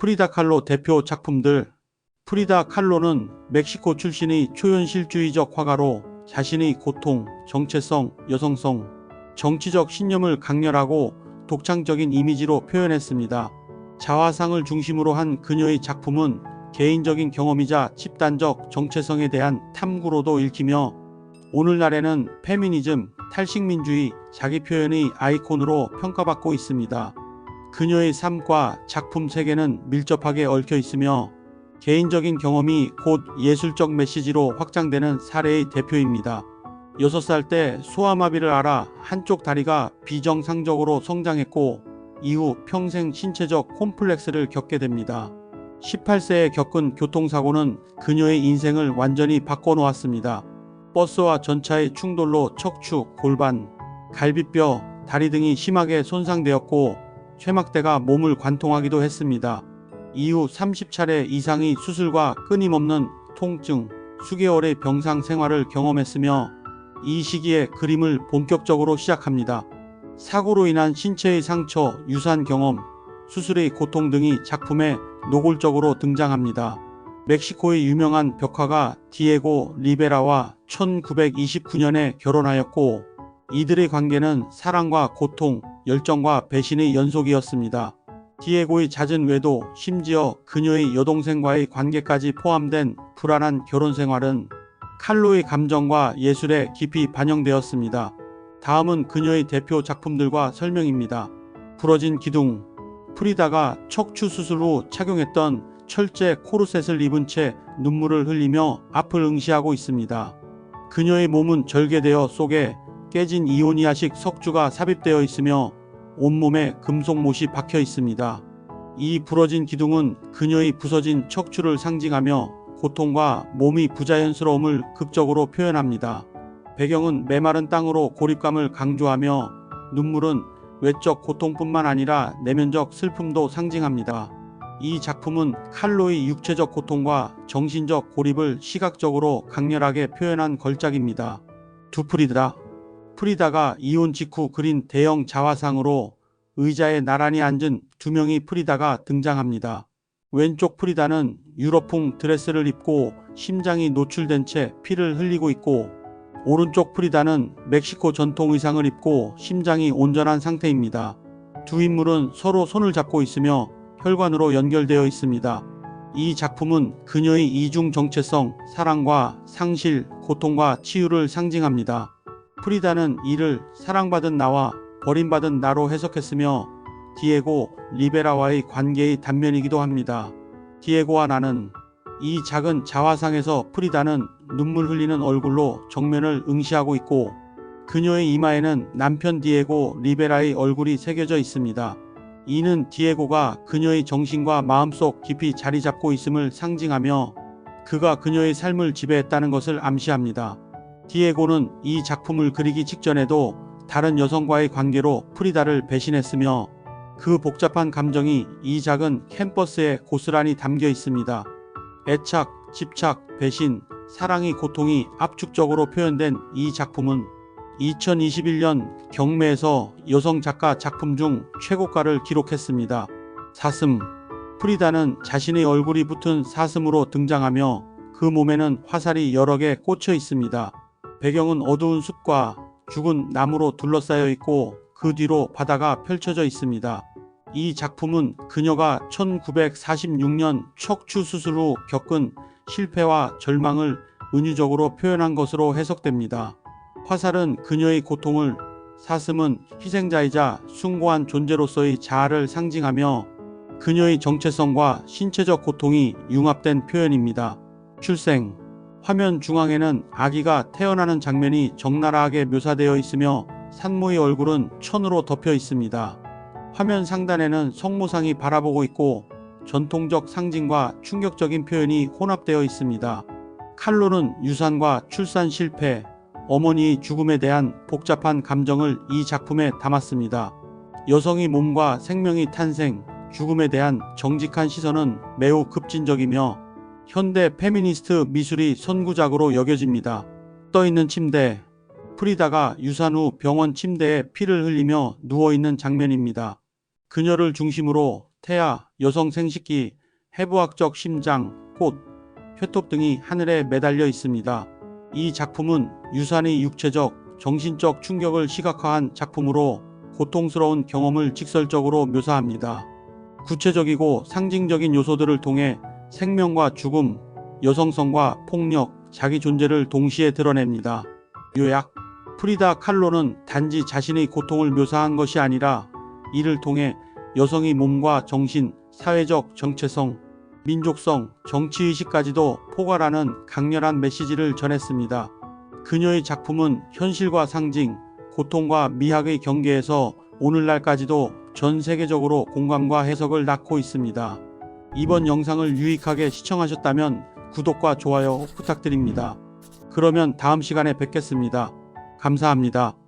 프리다 칼로 대표 작품들 프리다 칼로는 멕시코 출신의 초현실주의적 화가로 자신의 고통, 정체성, 여성성, 정치적 신념을 강렬하고 독창적인 이미지로 표현했습니다. 자화상을 중심으로 한 그녀의 작품은 개인적인 경험이자 집단적 정체성에 대한 탐구로도 읽히며 오늘날에는 페미니즘, 탈식민주의, 자기 표현의 아이콘으로 평가받고 있습니다. 그녀의 삶과 작품 세계는 밀접하게 얽혀 있으며 개인적인 경험이 곧 예술적 메시지로 확장되는 사례의 대표입니다. 6살 때 소아마비를 앓아 한쪽 다리가 비정상적으로 성장했고 이후 평생 신체적 콤플렉스를 겪게 됩니다. 18세에 겪은 교통사고는 그녀의 인생을 완전히 바꿔놓았습니다. 버스와 전차의 충돌로 척추, 골반, 갈비뼈, 다리 등이 심하게 손상되었고 쇠막대가 몸을 관통하기도 했습니다. 이후 30차례 이상의 수술과 끊임없는 통증, 수개월의 병상 생활을 경험했으며 이 시기에 그림을 본격적으로 시작합니다. 사고로 인한 신체의 상처, 유산 경험, 수술의 고통 등이 작품에 노골적으로 등장합니다. 멕시코의 유명한 벽화가 디에고 리베라와 1929년에 결혼하였고 이들의 관계는 사랑과 고통, 열정과 배신의 연속이었습니다. 디에고의 잦은 외도, 심지어 그녀의 여동생과의 관계까지 포함된 불안한 결혼 생활은 칼로의 감정과 예술에 깊이 반영되었습니다. 다음은 그녀의 대표 작품들과 설명입니다. 부러진 기둥 프리다가 척추 수술 후 착용했던 철제 코르셋을 입은 채 눈물을 흘리며 앞을 응시하고 있습니다. 그녀의 몸은 절개되어 속에 깨진 이오니아식 석주가 삽입되어 있으며 온몸에 금속못이 박혀 있습니다. 이 부러진 기둥은 그녀의 부서진 척추를 상징하며 고통과 몸의 부자연스러움을 극적으로 표현합니다. 배경은 메마른 땅으로 고립감을 강조하며 눈물은 외적 고통뿐만 아니라 내면적 슬픔도 상징합니다. 이 작품은 칼로의 육체적 고통과 정신적 고립을 시각적으로 강렬하게 표현한 걸작입니다. 두 프리다. 프리다가 이혼 직후 그린 대형 자화상으로 의자에 나란히 앉은 두 명의 프리다가 등장합니다. 왼쪽 프리다는 유럽풍 드레스를 입고 심장이 노출된 채 피를 흘리고 있고 오른쪽 프리다는 멕시코 전통 의상을 입고 심장이 온전한 상태입니다. 두 인물은 서로 손을 잡고 있으며 혈관으로 연결되어 있습니다. 이 작품은 그녀의 이중 정체성, 사랑과 상실, 고통과 치유를 상징합니다. 프리다는 이를 사랑받은 나와 버림받은 나로 해석했으며 디에고 리베라와의 관계의 단면이기도 합니다. 디에고와 나는 이 작은 자화상에서 프리다는 눈물 흘리는 얼굴로 정면을 응시하고 있고 그녀의 이마에는 남편 디에고 리베라의 얼굴이 새겨져 있습니다. 이는 디에고가 그녀의 정신과 마음속 깊이 자리 잡고 있음을 상징하며 그가 그녀의 삶을 지배했다는 것을 암시합니다. 디에고는 이 작품을 그리기 직전에도 다른 여성과의 관계로 프리다를 배신했으며 그 복잡한 감정이 이 작은 캠퍼스에 고스란히 담겨 있습니다. 애착, 집착, 배신, 사랑의 고통이 압축적으로 표현된 이 작품은 2021년 경매에서 여성 작가 작품 중 최고가를 기록했습니다. 사슴 프리다는 자신의 얼굴이 붙은 사슴으로 등장하며 그 몸에는 화살이 여러 개 꽂혀 있습니다. 배경은 어두운 숲과 죽은 나무로 둘러싸여 있고 그 뒤로 바다가 펼쳐져 있습니다. 이 작품은 그녀가 1946년 척추 수술 후 겪은 실패와 절망을 은유적으로 표현한 것으로 해석됩니다. 화살은 그녀의 고통을, 사슴은 희생자이자 숭고한 존재로서의 자아를 상징하며 그녀의 정체성과 신체적 고통이 융합된 표현입니다. 출생 화면 중앙에는 아기가 태어나는 장면이 적나라하게 묘사되어 있으며 산모의 얼굴은 천으로 덮여 있습니다. 화면 상단에는 성모상이 바라보고 있고 전통적 상징과 충격적인 표현이 혼합되어 있습니다. 칼로는 유산과 출산 실패, 어머니의 죽음에 대한 복잡한 감정을 이 작품에 담았습니다. 여성의 몸과 생명의 탄생, 죽음에 대한 정직한 시선은 매우 급진적이며 현대 페미니스트 미술의 선구작으로 여겨집니다. 떠있는 침대, 프리다가 유산 후 병원 침대에 피를 흘리며 누워있는 장면입니다. 그녀를 중심으로 태아, 여성 생식기, 해부학적 심장, 꽃, 쇠톱 등이 하늘에 매달려 있습니다. 이 작품은 유산의 육체적, 정신적 충격을 시각화한 작품으로 고통스러운 경험을 직설적으로 묘사합니다. 구체적이고 상징적인 요소들을 통해 생명과 죽음, 여성성과 폭력, 자기 존재를 동시에 드러냅니다. 요약 프리다 칼로는 단지 자신의 고통을 묘사한 것이 아니라 이를 통해 여성의 몸과 정신, 사회적 정체성, 민족성, 정치의식까지도 포괄하는 강렬한 메시지를 전했습니다. 그녀의 작품은 현실과 상징, 고통과 미학의 경계에서 오늘날까지도 전 세계적으로 공감과 해석을 낳고 있습니다. 이번 영상을 유익하게 시청하셨다면 구독과 좋아요 부탁드립니다. 그러면 다음 시간에 뵙겠습니다. 감사합니다.